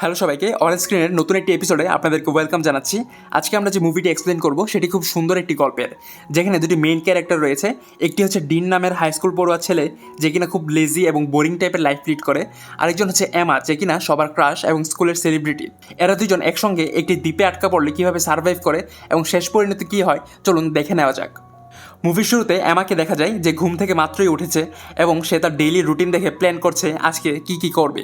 Hello সবাইকে orange স্ক্রিনের নতুন একটি এপিসোডে আপনাদেরকে ওয়েলকাম জানাচ্ছি। আজকে আমরা যে মুভিটি এক্সপ্লেন করব, সেটি খুব সুন্দর একটি গল্পের। যেখানে দুটি মেইন ক্যারেক্টার রয়েছে, একটি হচ্ছে ডিন নামের হাই স্কুল পড়ুয়া ছেলে, যে কিনা খুব লেজি এবং বোরিং টাইপের লাইফ লিড করে, আরেকজন হচ্ছে এমা যে কিনা সবার ক্রাশ এবং স্কুলের সেলিব্রিটি এরা দুজন একসঙ্গে একটি দ্বীপে আটকা পড়লে কীভাবে সার্ভাইভ করে এবং শেষ পরিণতি কী হয়, চলুন দেখে নেওয়া যাক। মুভির শুরুতে এমাকে দেখা যায় যে ঘুম থেকে মাত্রই উঠেছে এবং সে তার ডেইলি রুটিন দেখে প্ল্যান করছে আজকে কি কি করবে।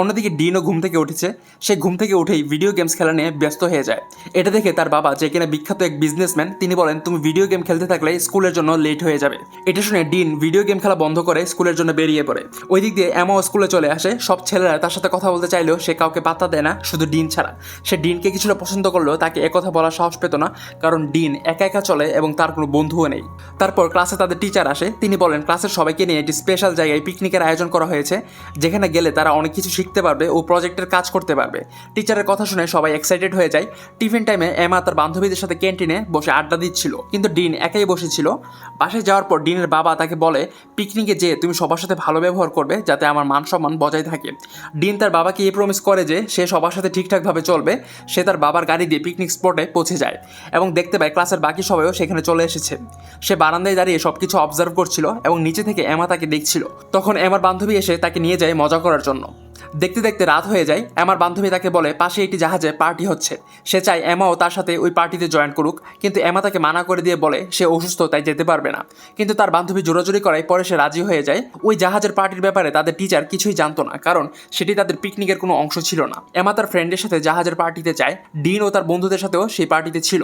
অন্যদিকে ডিনও ঘুম থেকে উঠেছে। সে ঘুম থেকে উঠেই ভিডিও গেমস খেলা নিয়ে ব্যস্ত হয়ে যায়। এটা দেখে তার বাবা, যে কিনা বিখ্যাত এক বিজনেসম্যান তিনি বলেন, তুমি ভিডিও গেম খেলতে থাকলে স্কুলের জন্য লেট হয়ে যাবে। এটা শুনে ডিন ভিডিও গেম খেলা বন্ধ করে স্কুলের জন্য বেরিয়ে পড়ে। ওই দিক দিয়ে এমাও স্কুলে চলে আসে। সব ছেলেরা তার সাথে কথা বলতে চাইলেও সে কাউকে পাত্তা দেয় না, শুধু ডিন ছাড়া। সে ডিনকে কিছুটা পছন্দ করলেও তাকে একথা বলার সাহস পেত না, কারণ ডিন একা একা চলে এবং তার কোনো বন্ধুও নেই। তারপর ক্লাসে তাদের টিচার আসে। তিনি বলেন, ক্লাসের সবাইকে নিয়ে একটি স্পেশাল জায়গায় পিকনিকের আয়োজন করা হয়েছে, যেখানে গেলে তারা অনেক কিছু শিখতে পারবে ও প্রজেক্টের কাজ করতে পারবে। টিচারের কথা শুনে সবাই এক্সাইটেড হয়ে যায়। টিফিন টাইমে এমা তার বান্ধবীদের সাথে ক্যান্টিনে বসে আড্ডা দিচ্ছিল। কিন্তু ডিন একাই বসেছিল। বাসায় যাওয়ার পর ডিনের বাবা তাকে বলে পিকনিকে যেয়ে তুমি সবার সাথে ভালো ব্যবহার করবে যাতে আমার মান সম্মান বজায় থাকে। ডিন তার বাবাকে এই প্রমিস করে যে, সে সবার সাথে ঠিকঠাকভাবে চলবে। সে তার বাবার গাড়ি দিয়ে পিকনিক স্পটে পৌঁছে যায় এবং দেখতে পায় ক্লাসের বাকি সবাইও সেখানে চলে এসেছে। সে বারান্দায় দাঁড়িয়ে সব কিছু অবজার্ভ করছিল এবং নিচে থেকে এমা তাকে দেখছিল। তখন এমার বান্ধবী এসে তাকে নিয়ে যায় মজা করার জন্য। দেখতে দেখতে রাত হয়ে যায়। এমার বান্ধবী তাকে বলে, পাশে একটি জাহাজে পার্টি হচ্ছে। সে চায় এমাও তার সাথে ওই পার্টিতে জয়েন করুক। কিন্তু এমা তাকে মানা করে দিয়ে বলে, সে অসুস্থ, তাই যেতে পারবে না। কিন্তু তার বান্ধবী জোরাজোরি করায় পরে সে রাজি হয়ে যায়। ওই জাহাজের পার্টির ব্যাপারে তাদের টিচার কিছুই জানতো না, কারণ সেটি তাদের পিকনিকের কোনো অংশ ছিল না। এমা তার ফ্রেন্ডের সাথে জাহাজের পার্টিতে যায়। ডিন ও তার বন্ধুদের সাথেও সেই পার্টিতে ছিল।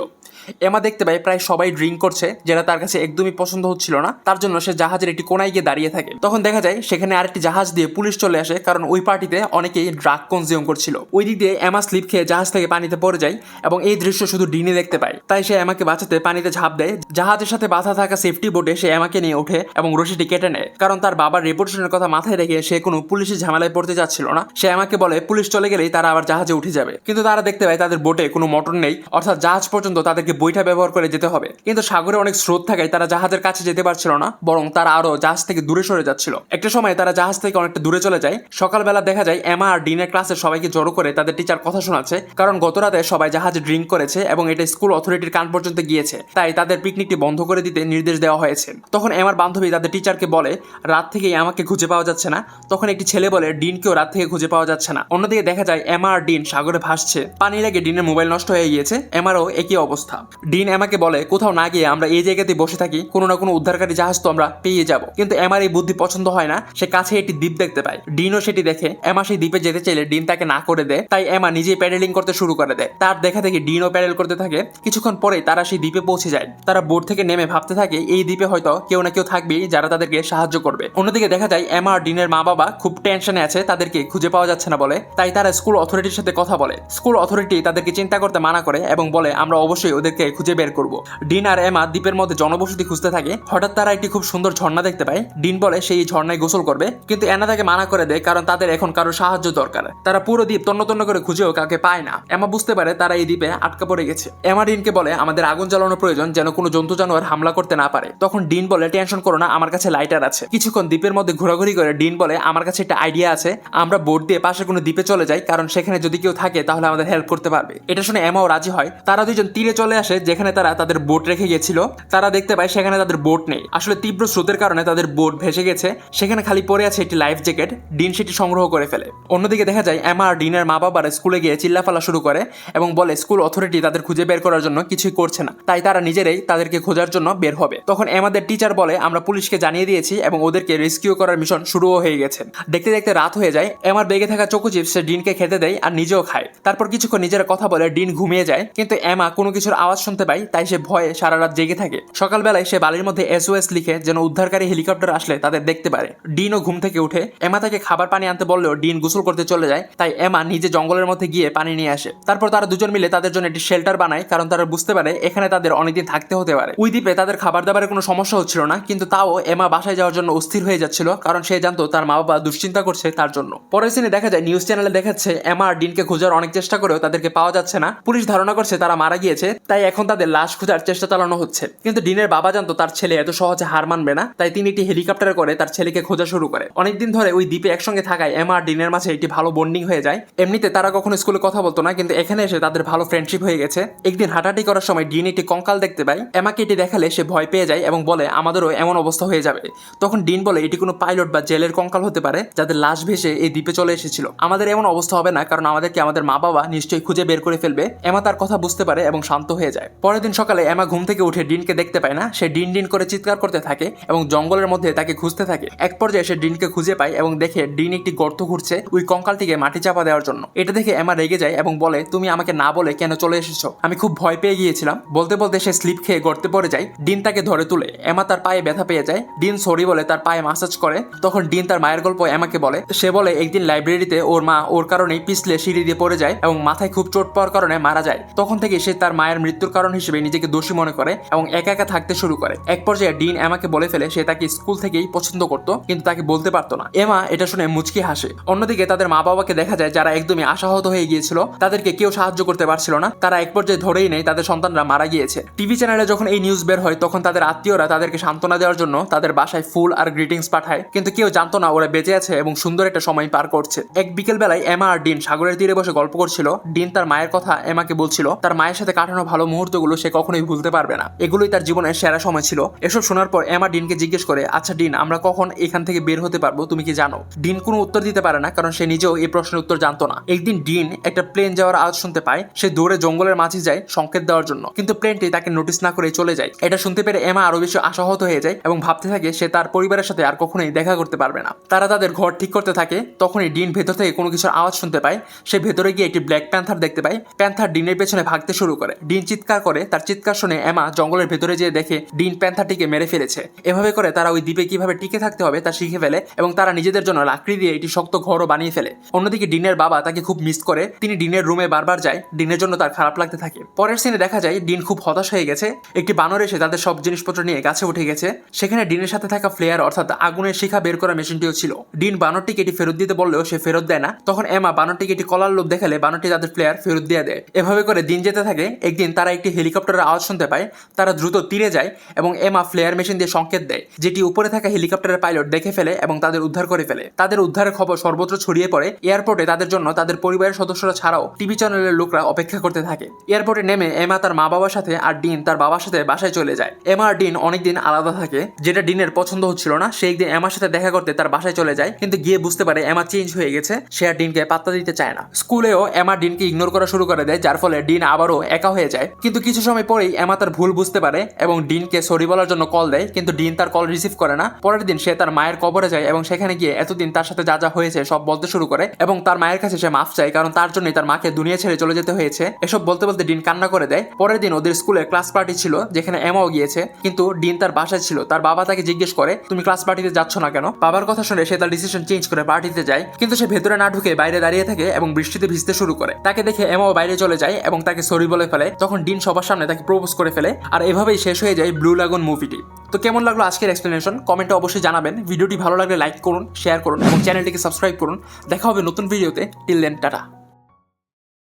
এমা দেখতে পায়, প্রায় সবাই ড্রিঙ্ক করছে, যেটা তার কাছে একদমই পছন্দ হচ্ছিল না। তার জন্য সে জাহাজের একটি কোনায় গিয়ে দাঁড়িয়ে থাকে। তখন দেখা যায়, সেখানে আরেকটি জাহাজ দিয়ে পুলিশ চলে আসে, কারণ ওই পার্টিতে অনেকেই ড্রাগ কনজিউম করছিল। ওই দিক দিয়ে এমা স্লিপ খেয়ে জাহাজ থেকে পানিতে পড়ে যায় এবং এই দৃশ্য শুধু ডিনে দেখতে পায়। তাই সে এমাকে বাঁচাতে পানিতে ঝাঁপ দেয়। জাহাজের সাথে বাধা থাকা সেফটি বোটে সে এমাকে নিয়ে ওঠে এবং রশিটি কেটে নেয়। কারণ তার বাবার রেপুটেশনের কথা মাথায় রেখে সে কোনো পুলিশের ঝামেলায় পড়তে যাচ্ছিল না। সে আমাকে বলে, পুলিশ চলে গেলেই তারা আবার জাহাজে উঠে যাবে। কিন্তু তারা দেখতে পায়, তাদের বোটে কোনো মোটর নেই। অর্থাৎ জাহাজ পর্যন্ত তাদেরকে বইটা ব্যবহার করে যেতে হবে। কিন্তু সাগরে অনেক স্রোত থাকায় তারা জাহাজের কাছে যেতে পারছিল না, বরং তারা আরও জাহাজ থেকে দূরে সরে যাচ্ছিল। একটা সময় তারা জাহাজ থেকে অনেকটা দূরে চলে যায়। সকালবেলা দেখা যায়, এমা আর ডিনের ক্লাসে সবাইকে জড়ো করে তাদের টিচার কথা শোনাচ্ছে, কারণ গত রাতে সবাই জাহাজে ড্রিঙ্ক করেছে এবং এটা স্কুল অথরিটির কান পর্যন্ত গিয়েছে। তাই তাদের পিকনিকটি বন্ধ করে দিতে নির্দেশ দেওয়া হয়েছে। তখন এমার বান্ধবী তাদের টিচারকে বলে, রাত থেকেই আমাকে খুঁজে পাওয়া যাচ্ছে না। তখন একটি ছেলে বলে, ডিনকেও রাত থেকে খুঁজে পাওয়া যাচ্ছে না। অন্যদিকে দেখা যায়, এমা আর ডিন সাগরে ভাসছে। পানি লেগে ডিনের মোবাইল নষ্ট হয়ে গিয়েছে। এমারও একই অবস্থা। ডিন এমাকে বলে, কোথাও না গিয়ে আমরা এই জায়গাতে বসে থাকি, কোনো না কোনো উদ্ধারকারী জাহাজ তো আমরা পেয়ে যাব। কিন্তু এমার এই বুদ্ধি পছন্দ হয় না, সে কাছে একটি দ্বীপ দেখতে পায়। ডিনও সেটি দেখে, এমা সেই দ্বীপে যেতে চাইলে ডিন তাকে না করে দেয় তাই এমা নিজেই প্যাডেলিং করতে শুরু করে দেয় তার দেখা দেখি ডিনও প্যাডেল করতে থাকে। কিছুক্ষণ পরে তারা সেই দ্বীপে পৌঁছে যায়। তারা বোট থেকে নেমে ভাবতে থাকে, এই দ্বীপে হয়তো কেউ না কেউ থাকবে যারা তাদেরকে সাহায্য করবে। অন্যদিকে দেখা যায়, এমা আর ডিনের মা বাবা খুব টেনশনে আছে, তাদেরকে খুঁজে পাওয়া যাচ্ছে না বলে। তাই তারা স্কুল অথরিটির সাথে কথা বলে। স্কুল অথরিটি তাদেরকে চিন্তা করতে মানা করে এবং বলে, আমরা অবশ্যই ওদেরকে খুঁজে বের করব। ডিন আর এমা দ্বীপের মধ্যে জনবসতি খুঁজতে থাকে। হঠাৎ তারা একটি খুব সুন্দর ঝর্ণা দেখতে পায়। ডিন বলে, সেই ঝর্ণায় গোসল করবে। কিন্তু এনা তাকে মানা করে দেয়, কারণ তাদের এখন কারও সাহায্য দরকার। তারা পুরো দ্বীপ তন্ন তন্ন করে খুঁজেও কাউকে পায় না। এমা বুঝতে পারে তারা এই দ্বীপে আটকা পড়ে গেছে। এমা ডিনকে বলে, আমাদের আগুন জ্বালানো প্রয়োজন যেন কোনো জন্তু জানোয়ার হামলা করতে না পারে। তখন ডিন বলে, টেনশন করো না, আমার কাছে লাইটার আছে। কিছুক্ষণ দ্বীপের মধ্যে ঘোরাঘুরি করে ডিন বলে, আমার কাছে একটা আইডিয়া আছে। আমরা বোট দিয়ে পাশে কোনো দ্বীপে চলে যাই, কারণ সেখানে যদি কেউ থাকে তাহলে আমাদের হেল্প করতে পারবে। এটা শুনে এমাও রাজি হয়। তারা দুজন তীরে চলে আসে যেখানে তারা তাদের বোট রেখে গেছিল। তারা দেখতে পায় সেখানে তাদের বোট নেই। আসলে তীব্র স্রোতের কারণে তাদের বোট ভেসে গেছে। সেখানে খালি পড়ে আছে একটি লাইফ জ্যাকেট। ডিন সেটি সংগ্রহ করে ফেলে। অন্যদিকে দেখা যায়, এমা আর ডিনের মা বাবার স্কুলে গিয়ে চিল্লাফালা শুরু করে এবং বলে, স্কুল অথরিটি তাদের খুঁজে বের করার জন্য কিছুই করছে না। তাই তারা নিজেরাই তাদেরকে খোঁজার জন্য বের হবে। তখন এমাদের টিচার বলে, আমরা পুলিশকে জানিয়ে দিয়েছি এবং ওদেরকে রেস্কিউ করার মিশন শুরুও হয়ে গেছে। দেখতে দেখতে রাত হয়ে যায়। এমার বেগে থাকা চকু চিপস সে ডিনকে খেতে দেয় আর নিজেও খায়। তারপর কিছুক্ষণ নিজেরা কথা বলে ডিন ঘুমিয়ে যায়। কিন্তু এমা কোনো কিছুর আওয়াজ শুনতে পায় তাই সে ভয়ে সারা রাত জেগে থাকে। সকালবেলায় সে বালির মধ্যে এসওএস লিখে যেন উদ্ধারকারী হেলিকপ্টার আসলে তাদের দেখতে পারে। ডিনও ঘুম থেকে উঠে এমা তাকে খাবার পানি আনতে বললেও ডিন গোসল করতে চলে যায়, তাই এমা নিজে জঙ্গলের মধ্যে গিয়ে পানি নিয়ে আসে। তারপর তারা দুজন মিলে তাদের জন্য একটি শেল্টার বানায়, কারণ তারা বুঝতে পারে এখানে তাদের অনেকদিন থাকতে হতে পারে। ওই দ্বীপে তাদের খাবার দাবারের কোনো সমস্যা হচ্ছিল না, কিন্তু তাও এমা বাসায় যাওয়ার জন্য অস্থির হয়ে যাচ্ছিল, কারণ সে জানতো তার মা বাবা দুশ্চিন্তা করছে তার জন্য। পরের সিনে দেখা যায় নিউজ চ্যানেলে দেখাচ্ছে, এমা আর ডিনকে খোঁজার অনেক চেষ্টা করেও তাদেরকে পাওয়া যাচ্ছে না। পুলিশ ধারণা করছে তারা মারা গিয়েছে, তাই এখন তাদের লাশ খোঁজার চেষ্টা চালানো হচ্ছে। কিন্তু ডিনের বাবা জানতো তার ছেলে এত সহজে হার মানবে না, তাই তিনি একটি হেলিকপ্টারে করে তার ছেলেকে খোঁজা শুরু করে। অনেকদিন ধরে ওই দ্বীপে একসঙ্গে থাকায় এমা আর ডিনের মাঝে একটি ভালো বন্ডিং হয়ে যায়। এমনিতে তারা কখনো স্কুলে কথা বলতো না, কিন্তু এখানে এসে তাদের ভালো ফ্রেন্ডশিপ হয়ে গেছে। একদিন হাঁটাহাঁটি করার সময় ডিন একটি কঙ্কাল দেখতে পায়। এমাকে এটি দেখালে সে ভয় পেয়ে যায় এবং বলে, আমাদেরও এমন অবস্থা হয়ে যাবে। তখন ডিন বলে, এটি কোনো পাইলট বা জেলের কঙ্কাল হতে পারে, যাদের লাশ ভেসে এই দ্বীপে চলে এসেছিল। আমাদের এমন অবস্থা হবে না, কারণ আমাদেরকে আমাদের মা বাবা নিশ্চয়ই খুঁজে বের করে ফেলবে। এমা তার কথা বুঝতে পারে এবং শান্ত হয়ে যায়। পরের দিন সকালে এমা ঘুম থেকে উঠে ডিনকে দেখতে পায় না। সে ডিন ডিন করে চিৎকার করতে থাকে এবং জঙ্গলের মধ্যে তাকে খুঁজতে থাকে। এক পর্যায়ে সে ডিনকে খুঁজে পায় এবং দেখে ডিন একটি গর্ত ঘুরছে ওই কঙ্কালটিকে মাটি চাপা দেওয়ার জন্য। এটা দেখে এমা রেগে যায় এবং বলে, তুমি আমাকে না বলে কেন চলে এসেছ? আমি খুব ভয় পেয়ে গিয়েছিলাম। বলতে বলতে সে স্লিপ খেয়ে গর্তে পড়ে যায়। ডিন তাকে ধরে তুলে। এমা তার পায়ে ব্যথা পেয়ে যায়। ডিন সরি বলে তার পায়ে মাসাজ করে। তখন ডিন তার মায়ের গল্প এমাকে বলে। সে বলে, একদিন লাইব্রেরিতে ওর মা ওর কারণেই পিছলে সিঁড়ি দিয়ে পড়ে যায় এবং মাথায় খুব চোট পাওয়ার কারণে মারা যায়। তখন থেকে সে তার মায়ের মৃত্যুর কারণ হিসেবে নিজেকে দোষী মনে করে এবং একা একা থাকতে শুরু করে। এক পর্যায়ে ডিন এমাকে বলে ফেলে সে তাকে স্কুল থেকেই পছন্দ করতো, কিন্তু তাকে বলতে পারতো না। এমা এটা শুনে মুচকি হাসে। অন্যদিকে তাদের মা বাবাকে দেখা যায় যারা একদমই আশাহত হয়ে গিয়েছিল, তাদেরকে কেউ সাহায্য করতে পারছিল না। তারা এক পর্যায়ে ধরেই নেই তাদের সন্তানরা মারা গিয়েছে। টিভি চ্যানেলে যখন এই নিউজ বের হয়, তখন তাদের আত্মীয়রা তাদেরকে সান্ত্বনা দেওয়ার জন্য তাদের বাসায় ফুল আর গ্রিটিংস পাঠায়, কিন্তু কেউ জানতো না ওরা বেঁচে আছে এবং সুন্দর একটা সময় পার করছে। এক বিকেল বেলায় এমা আর ডিন সাগরের তীরে বসে গল্প করছিল। ডিন তার মায়ের কথা এমাকে বলছিল। তার মায়ের সাথে কাটানো ভালো মুহূর্তগুলো সে কখনোই ভুলতে পারবে না। এগুলোই তার জীবনের সেরা সময় ছিল। এসব শোনার পর এমা ডিনকে জিজ্ঞেস করে আচ্ছা ডিন, আমরা কখন এখান থেকে বের হতে পারব? তুমি কি জানো? ডিন কোনো উত্তর দিতে পারে না, কারণ সে নিজেও এই প্রশ্নের উত্তর জানতো না। একদিন ডিন একটা প্লেন যাওয়ার আওয়াজ শুনতে পায়, সে দৌড়ে জঙ্গলের মাঝে যায় সংকেত দেওয়ার জন্য। কিন্তু প্লেনটি তাকে নোটিস না করে চলে যায়। এটা শুনতে পেরে এমা আরও বেশি আশাহত হয়ে যায় এবং ভাবতে থাকে সে তার পরিবারের সাথে আর কখনোই দেখা করতে পারবে না। তারা তাদের ঘর ঠিক করতে থাকে, তখনই ডিন ভেতর থেকে কোনো কিছুর আওয়াজ শুনতে পায়। সে ভেতরে গিয়ে একটি ব্ল্যাক প্যান্থার দেখতে পায়। প্যান্থার ডিনের পেছনে ভাগতে শুরু করে। ডিন চিৎকার করে, তার চিৎকার শুনে এমা জঙ্গলের ভেতরে যেয়ে দেখে ডিন প্যান্থারটিকে মেরে ফেলেছে। এভাবে করে তারা ওই দ্বীপে কীভাবে টিকে থাকতে হবে তা শিখে ফেলে এবং তারা নিজেদের জন্য লাকড়ি দিয়ে একটি শক্ত ঘরও বানিয়ে ফেলে। অন্যদিকে ডিনের বাবা তাকে খুব মিস করে। তিনি ডিনের রুমে বারবার যায়, ডিনের জন্য তার খারাপ লাগতে থাকে। পরের সিনে দেখা যায়, ডিন খুব হতাশ হয়ে গেছে। একটি বানর এসে তাদের সব জিনিসপত্র নিয়ে গাছে উঠে গেছে। সেখানে ডিনের সাথে থাকা ফ্লেয়ার অর্থাৎ আগুনের শিখা বের করা মেশিনটিও ছিল। ডিন বানরটিকে এটি ফেরত দিতে বললেও সে ফেরত দেয় না। তখন এমা বানরটিকে এটি কলার লোভ দেখালে বানরটি তাদের ফ্লেয়ার ফেরত দিয়ে দেয়। এভাবে করে দিন যেতে থাকে। একদিন তারা একটি হেলিকপ্টারের আওয়াজ শুনতে পায়, তারা দ্রুত তীরে যায় এবং এমা ফ্লেয়ার মেশিন দিয়ে সংকেত দেয়, যেটি উপরে থাকা হেলিকপ্টারের পাইলট দেখে ফেলে এবং তাদের উদ্ধার করে ফেলে। তাদের উদ্ধারের খবর সর্বত্র ছড়িয়ে পড়ে। এয়ারপোর্টে তাদের জন্য তাদের পরিবারের সদস্যরা ছাড়াও টিভি চ্যানেলের লোকরা অপেক্ষা করতে থাকে। এয়ারপোর্টে নেমে এমা তার মা বাবার সাথে আর ডিন তার বাবার সাথে বাসায় চলে যায়। এমা আর ডিন অনেকদিন আলাদা থাকে, যেটা ডিনের পছন্দ হচ্ছিল না। সেই একদিন এমার সাথে দেখা করতে তার বাসায় চলে যায়, কিন্তু গিয়ে বুঝতে পারে এমা চেঞ্জ হয়ে গেছে। সে আর ডিনকে পাত্তা দিতে চায় না। স্কুলেও এমা ডিনকে ইগনোর করা শুরু করে দেয়, যার ফলে ডিন আবারও একা হয়ে যায়। কিন্তু কিছু সময় পরেই এমা তার ভুল বুঝতে পারে এবং ডিনকে সরি বলার জন্য কল দেয়, কিন্তু ডিন তার কল রিসিভ করে না। পরের দিন সে তার মায়ের কবরে যায় এবং সেখানে গিয়ে এতদিন তার সাথে যা যা হয়েছে সব বলতে শুরু করে এবং তার মায়ের কাছে সে মাফ চায়, কারণ তার জন্যই তার মাকে দুনিয়া ছেড়ে চলে যেতে হয়েছে। এসব বলতে বলতে ডিন কান্না করে দেয়। পরের দিন ওদের স্কুলে ক্লাস পার্টি ছিল, যেখানে এমাও গিয়েছে, কিন্তু ডিন তার বাসায় ছিল। তার বাবা তাকে জিজ্ঞেস করে, তুমি ক্লাস পার্টিতে যাচ্ছ না কেন? বাবার কথা শুনে সে তার ডিসিশন চেঞ্জ করে পার্টিতে যায়, কিন্তু সে ভেতরে না ঢুকে বাইরে দাঁড়িয়ে থাকে এবং বৃষ্টিতে ভিজতে শুরু করে। তাকে দেখে এমাও বাইরে চলে যায় এবং তাকে সরি বলে ফেলে। তখন ডিন সবার সামনে তাকে প্রপোজ করে ফেলে, আর এভাবেই শেষ হয়ে যায় ব্লু লাগুন মুভিটি। তো কেমন লাগল আজকের এক্সপ্লেনেশন কমেন্টে অবশ্যই জানাবেন। ভিডিওটি ভালো লাগলে লাইক করুন শেয়ার করুন, এবং চ্যানেলটিকে সাবস্ক্রাইব করুন। দেখা হবে নতুন ভিডিওতে টিল দেন টাটা।